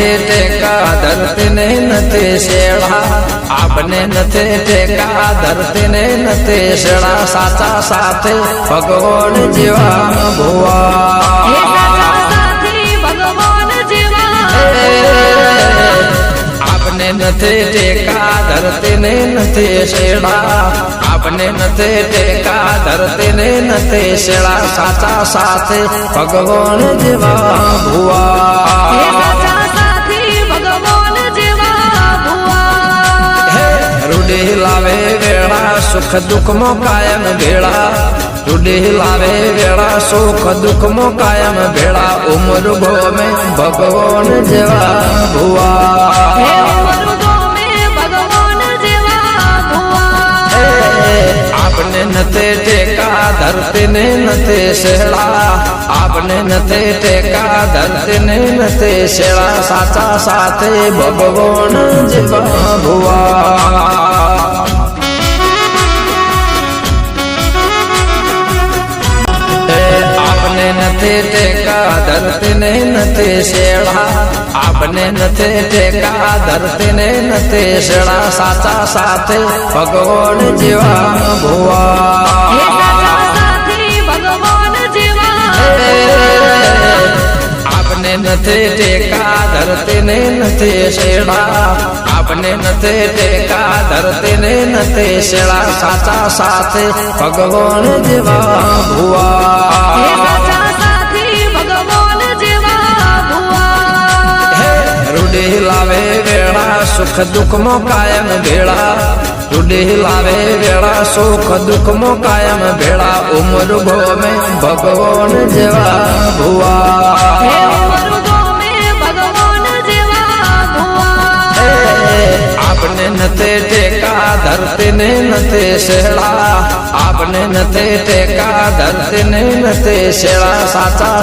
નથી ટેકા ધરતીને નથી શેડા આપને નથી ટેકા ધરતીને નથી શેડા સાચા સાથે ભગવાન જેવા હે ભુવા સાચા સાથી ભગવાન જેવા આપને નથી ટેકા ધરતીને નથી શેડા આપને નથી ટેકા ધરતીને નથી શેડા સાચા સાથે ભગવાન જેવા હે ભુવા લાવે વેળા સુખ દુઃખ મો કાયમ ભેળા રૂડી લાવે વેળા સુખ દુઃખ મો કાયમ ભેળા ઉમર ભોમે ભગવાન જેવા હે ભુવા ઉમરગો મે ભગવાન જેવા ભુવા આપને નથી ટેકા ધરતીને નથી શેળા આપને નથી ટેકા ધરતીને નથી શેળા સાચા સાથે નથી ટેકા ધરતીને નથી શેળા આપને નથી ટેકા ધરતીને નથી શેળા સાચા સાથે ભગવાન જેવા હે ભુવા સાચા સાથી ભગવાન જેવા આપને નથી ટેકા ધરતીને નથી શેળા આપને નથી ટેકા ધરતીને નથી શેળા સાચા સાથે ભગવાન જેવા હે ભુવા વેળા સુખ દુઃખ મો કાયમ ભેળા રૂડી લાવે વેળા સુખ દુઃખ મો કાયમ ભેળા ઉમર ભોમે ભગવાન જેવા હે ભુવા ઉમરગો મે ભગવાન જેવા ભુવા આપને નથી ટેકા ધરતીને નથી શેળા આપને નથી ટેકા ધરતીને નથી શેળા સાચા